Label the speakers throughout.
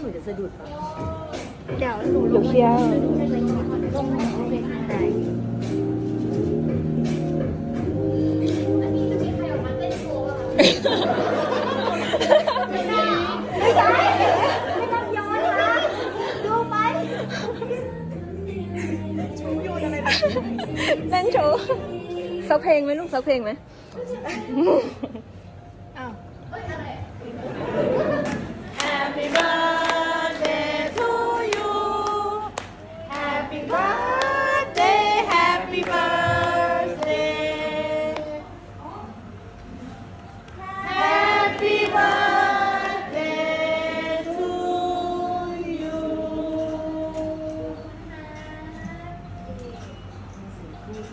Speaker 1: หนูจะสะดุดปเดี๋ยวหนูลงมาดูให้เลยค่ะล
Speaker 2: งมาโอ
Speaker 3: เคได้ ไม่ได้ไม่ต้
Speaker 4: องย้อนนะดูไหมเล่นโชว์สักเพลงไหมลูกสักเพลงไหม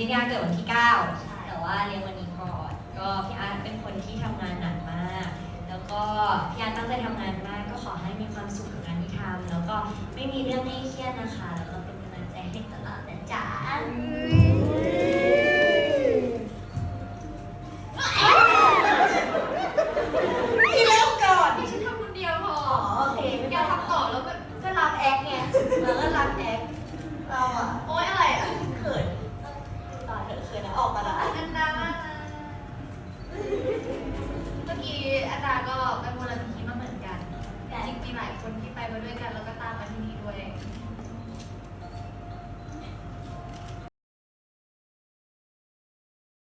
Speaker 4: ริงๆพี่อาร์ตเกิดวันที่ 9 แต่ว่าเรียนวันนี้ก่อนก็พี่อาร์ตเป็นคนที่ทำงานหนักมาก แล้วก็พี่อาร์ตตั้งใจทำงานมากก็ขอให้มีความสุขกับงานที่ทำแล้วก็ไม่มีเรื่องให้เครียดนะคะแล้ว อกี้อันดาก็ไปมูลนิธิมาเหมือนกัน จริงๆมีหลายคนที่ไปมาด้วยกันแล้วก็ตามมาที่นี่ด้วย